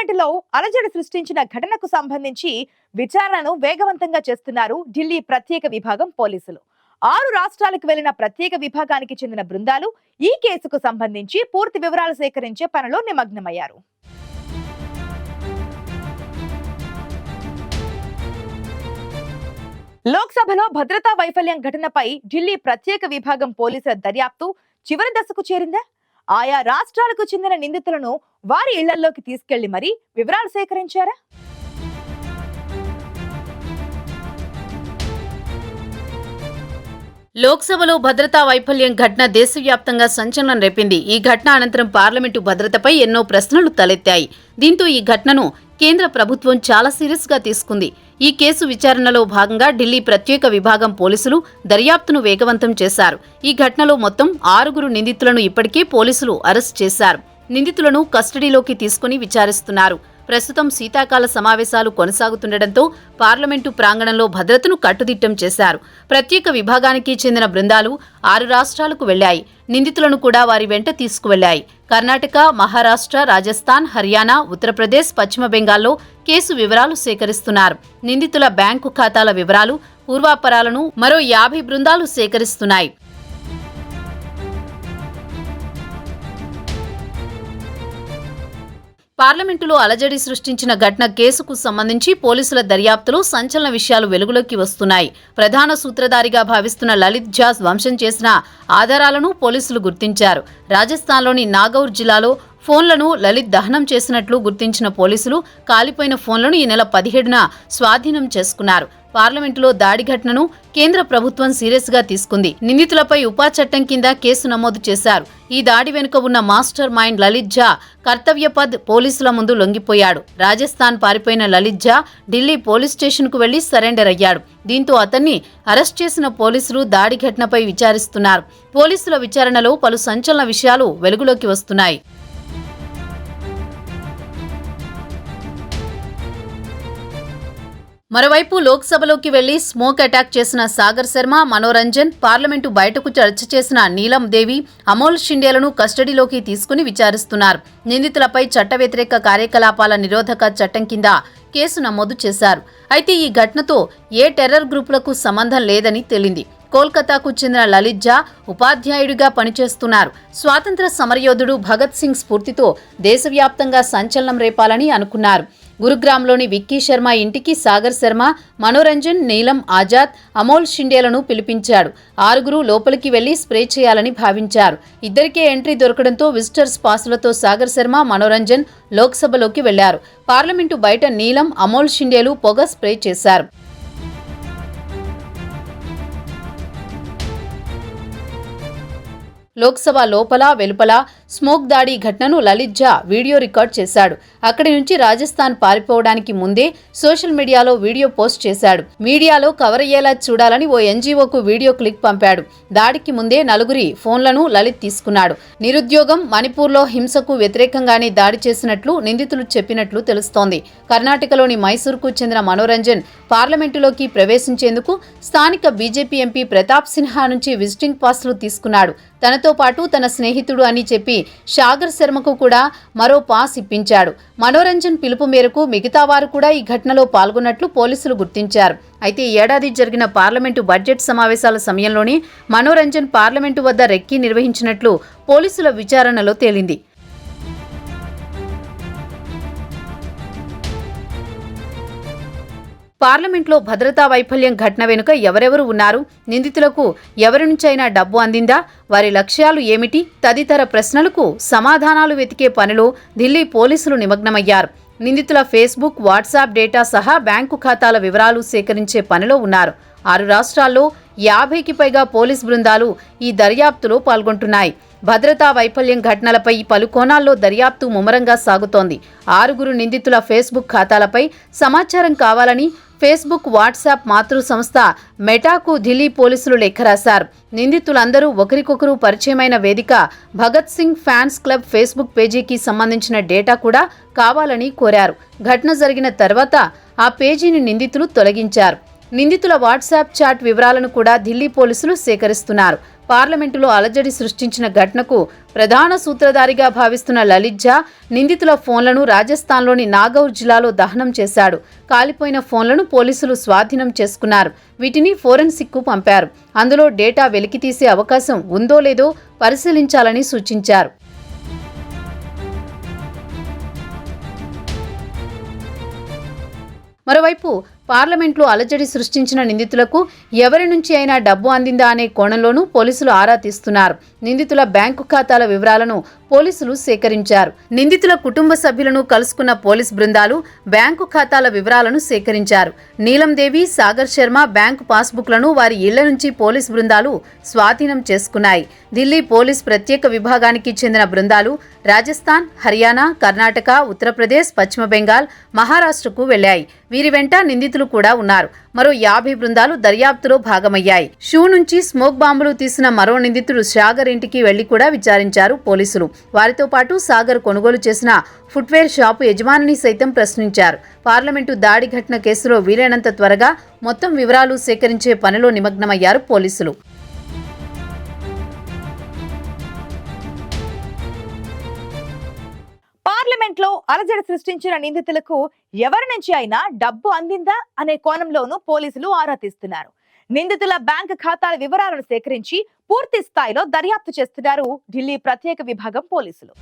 పార్లమెంటులో అలజడి సృష్టించిన ఘటనకు సంబంధించి విచారణను వేగవంతంగా చేస్తున్నారు ఢిల్లీ ప్రత్యేక విభాగం పోలీసులు. ఆరు రాష్ట్రాలకు వెళ్ళిన ప్రత్యేక విభాగానికి చెందిన బృందాలు ఈ కేసుకు సంబంధించి పూర్తి వివరాలు సేకరించే పనిలో నిమగ్నమయ్యారు. లోక్సభలో భద్రతా వైఫల్యం ఘటనపై ఢిల్లీ ప్రత్యేక విభాగం పోలీసుల దర్యాప్తు చివరి దశకు చేరిందా? ఆయా రాష్ట్రాలకు చెందిన నిందితులను వారి ఇళ్ళలోకి తీసుకెళ్ళి మరీ వివరాలు సేకరించారా? లోక్సభలో భద్రతా వైఫల్యం ఘటన దేశవ్యాప్తంగా సంచలనం రేపింది. ఈ ఘటన అనంతరం పార్లమెంటు భద్రతపై ఎన్నో ప్రశ్నలు తలెత్తాయి. దీంతో ఈ ఘటనను కేంద్ర ప్రభుత్వం చాలా సీరియస్గా తీసుకుంది. ఈ కేసు విచారణలో భాగంగా ఢిల్లీ ప్రత్యేక విభాగం పోలీసులు దర్యాప్తును వేగవంతం చేశారు. ఈ ఘటనలో మొత్తం ఆరుగురు నిందితులను ఇప్పటికే పోలీసులు అరెస్ట్ చేశారు. నిందితులను కస్టడీలోకి తీసుకుని విచారిస్తున్నారు. ప్రస్తుతం శీతాకాల సమావేశాలు కొనసాగుతుండటంతో పార్లమెంటు ప్రాంగణంలో భద్రతను కట్టుదిట్టం చేశారు. ప్రత్యేక విభాగానికి చెందిన బృందాలు ఆరు రాష్ట్రాలకు వెళ్ళాయి నిందితులను కూడా వారి వెంట తీసుకువెళ్ళాయి కర్ణాటక మహారాష్ట్ర రాజస్థాన్ హర్యానా ఉత్తరప్రదేశ్ పశ్చిమ బెంగాల్లో కేసు వివరాలు సేకరిస్తున్నారు. నిందితుల బ్యాంకు ఖాతాల వివరాలు పూర్వాపరాలను మరో యాభై బృందాలు సేకరిస్తున్నాయి. పార్లమెంటులో అలజడి సృష్టించిన ఘటన కేసుకు సంబంధించి పోలీసుల దర్యాప్తులో సంచలన విషయాలు వెలుగులోకి వస్తున్నాయి. ప్రధాన సూత్రధారిగా భావిస్తున్న లలిత్ జాస్ వంశం చేసిన ఆధారాలను పోలీసులు గుర్తించారు. రాజస్థాన్లోని నాగౌర్ జిల్లాలో ఫోన్లను లలిత్ దహనం చేసినట్లు గుర్తించిన పోలీసులు కాలిపోయిన ఫోన్లను ఈ నెల పదిహేడున స్వాధీనం చేసుకున్నారు. పార్లమెంటులో దాడి ఘటనను కేంద్ర ప్రభుత్వం సీరియస్గా తీసుకుంది. నిందితులపై ఉపా చట్టం కింద కేసు నమోదు చేశారు. ఈ దాడి వెనుక ఉన్న మాస్టర్ మైండ్ లలిత్ ఝా కర్తవ్యపద్ పోలీసుల ముందు లొంగిపోయాడు. రాజస్థాన్ పారిపోయిన లలిత్ ఝా ఢిల్లీ పోలీస్ స్టేషన్కు వెళ్ళి సరెండర్ అయ్యాడు. దీంతో అతన్ని అరెస్ట్ చేసిన పోలీసులు దాడి ఘటనపై విచారిస్తున్నారు. పోలీసుల విచారణలో పలు సంచలన విషయాలు వెలుగులోకి వస్తున్నాయి. మరోవైపు లోక్సభలోకి వెళ్ళి స్మోక్ అటాక్ చేసిన సాగర్ శర్మ మనోరంజన్ పార్లమెంటు బయటకు చర్చ చేసిన నీలం దేవి అమోల్ షిండేలను కస్టడీలోకి తీసుకుని విచారిస్తున్నారు. నిందితులపై చట్ట వ్యతిరేక కార్యకలాపాల నిరోధక చట్టం కింద కేసు నమోదు చేశారు. అయితే ఈ ఘటనతో ఏ టెర్రర్ గ్రూపులకు సంబంధం లేదని తేలింది. కోల్కతాకు చెందిన లలిత్ జా ఉపాధ్యాయుడిగా పనిచేస్తున్నారు. స్వాతంత్ర సమరయోధుడు భగత్ సింగ్ స్ఫూర్తితో దేశవ్యాప్తంగా సంచలనం రేపాలని అనుకున్నారు. గురుగ్రామ్లోని విక్కీ శర్మ ఇంటికి సాగర్ శర్మ మనోరంజన్ నీలం ఆజాద్ అమోల్ షిండేలను పిలిపించాడు. ఆరుగురు లోపలికి వెళ్ళి స్ప్రే చేయాలని భావించారు. ఇద్దరికే ఎంట్రీ దొరకడంతో విజిటర్స్ పాసులతో సాగర్ శర్మ మనోరంజన్ లోక్సభలోకి వెళ్ళారు. పార్లమెంటు బయట నీలం అమోల్ షిండేలు పొగ స్ప్రే చేశారు. లోక్సభ లోపల వెలుపల స్మోక్ దాడి ఘటనను లలిత్ ఝా వీడియో రికార్డ్ చేశాడు. అక్కడి నుంచి రాజస్థాన్ పారిపోవడానికి ముందే సోషల్ మీడియాలో వీడియో పోస్ట్ చేశాడు. మీడియాలో కవర్ అయ్యేలా చూడాలని ఓ ఎన్జీఓకు వీడియో క్లిక్ పంపాడు. దాడికి ముందే నలుగురి ఫోన్లను లలిత్ తీసుకున్నాడు. నిరుద్యోగం మణిపూర్లో హింసకు వ్యతిరేకంగానే దాడి చేసినట్లు నిందితులు చెప్పినట్లు తెలుస్తోంది. కర్ణాటకలోని మైసూర్కు చెందిన మనోరంజన్ పార్లమెంటులోకి ప్రవేశించేందుకు స్థానిక బీజేపీ ఎంపీ ప్రతాప్ సిన్హా నుంచి విజిటింగ్ పాస్లు తీసుకున్నాడు. తనతో పాటు తన స్నేహితుడు అని చెప్పి షాగర్ శర్మకు కూడా మరో పాస్ ఇప్పించాడు. మనోరంజన్ పిలుపు మేరకు మిగతా వారు కూడా ఈ ఘటనలో పాల్గొన్నట్లు పోలీసులు గుర్తించారు. అయితే ఈ ఏడాది జరిగిన పార్లమెంటు బడ్జెట్ సమావేశాల సమయంలోనే మనోరంజన్ పార్లమెంటు వద్ద రెక్కి నిర్వహించినట్లు పోలీసుల విచారణలో తేలింది. పార్లమెంట్లో భద్రతా వైఫల్యం ఘటన వెనుక ఎవరెవరు ఉన్నారు? నిందితులకు ఎవరి నుంచైనా డబ్బు అందిందా? వారి లక్ష్యాలు ఏమిటి? తదితర ప్రశ్నలకు సమాధానాలు వెతికే పనిలో ఢిల్లీ పోలీసులు నిమగ్నమయ్యారు. నిందితుల ఫేస్బుక్ వాట్సాప్ డేటా సహా బ్యాంకు ఖాతాల వివరాలు సేకరించే పనిలో ఉన్నారు. ఆరు రాష్ట్రాల్లో యాభైకి పైగా పోలీస్ బృందాలు ఈ దర్యాప్తులో పాల్గొంటున్నాయి. భద్రతా వైఫల్యం ఘటనలపై పలు కోణాల్లో దర్యాప్తు ముమ్మరంగా సాగుతోంది. ఆరుగురు నిందితుల ఫేస్బుక్ ఖాతాలపై సమాచారం కావాలని ఫేస్బుక్ వాట్సాప్ మాతృ సంస్థ మెటాకు ఢిల్లీ పోలీసులు లేఖ రాశారు. నిందితులందరూ ఒకరికొకరు పరిచయమైన వేదిక Bhagat Singh fans club Facebook పేజీకి సంబంధించిన డేటా కూడా కావాలని కోరారు. ఘటన జరిగిన తర్వాత ఆ పేజీని నిందితులు తొలగించారు. నిందితుల వాట్సాప్ చాట్ వివరాలను కూడా ఢిల్లీ పోలీసులు సేకరిస్తున్నారు. పార్లమెంటులో అలజడి సృష్టించిన ఘటనకు ప్రధాన సూత్రధారిగా భావిస్తున్న లలిత్ నిందితుల ఫోన్లను రాజస్థాన్లోని నాగౌర్ జిల్లాలో దహనం చేశాడు. కాలిపోయిన ఫోన్లను పోలీసులు స్వాధీనం చేసుకున్నారు. వీటిని ఫోరెన్సిక్కు పంపారు. అందులో డేటా వెలికితీసే అవకాశం ఉందో లేదో పరిశీలించాలని సూచించారు. మరోవైపు పార్లమెంట్లో అలజడి సృష్టించిన నిందితులకు ఎవరి నుంచి అయినా డబ్బు అందిందా అనే కోణంలోనూ పోలీసులు ఆరా తీస్తున్నారు. నిందితుల బ్యాంకు ఖాతాల వివరాలను పోలీసులు సేకరించారు. నిందితుల కుటుంబ సభ్యులను కలుసుకున్న పోలీస్ బృందాలు బ్యాంకు ఖాతాల వివరాలను సేకరించారు. నీలం దేవి సాగర్ శర్మ బ్యాంకు పాస్బుక్లను వారి ఇళ్ళ నుంచి పోలీస్ బృందాలు స్వాధీనం చేసుకున్నాయి. ఢిల్లీ పోలీస్ ప్రత్యేక విభాగానికి చెందిన బృందాలు రాజస్థాన్ హర్యానా కర్ణాటక ఉత్తరప్రదేశ్ పశ్చిమ బెంగాల్ మహారాష్ట్రకు వెళ్ళాయి వీరి వెంట నిందితులు కూడా ఉన్నారు. మరో యాభై బృందాలు దర్యాప్తులో భాగమయ్యాయి. షూ నుంచి స్మోక్ బాంబులు తీసిన మరో నిందితుడు సాగర్ ఇంటికి వెళ్ళి కూడా విచారించారు పోలీసులు. వారితో పాటు సాగర్ కొనుగోలు చేసిన ఫుట్వేర్ షాపు యజమానిని సైతం ప్రశ్నించారు. పార్లమెంటు దాడి ఘటన కేసులో వీలైనంత త్వరగా మొత్తం వివరాలు సేకరించే పనిలో నిమగ్నమయ్యారు పోలీసులు. పార్లమెంట్లో అలజడి సృష్టించిన నిందితులకు ఎవరి నుంచి అయినా డబ్బు అందిందా అనే కోణంలోనూ పోలీసులు ఆరా తీస్తున్నారు. నిందితుల బ్యాంక్ ఖాతాల వివరాలను సేకరించి పూర్తి స్థాయిలో దర్యాప్తు చేస్తున్నారు ఢిల్లీ ప్రత్యేక విభాగం పోలీసులు.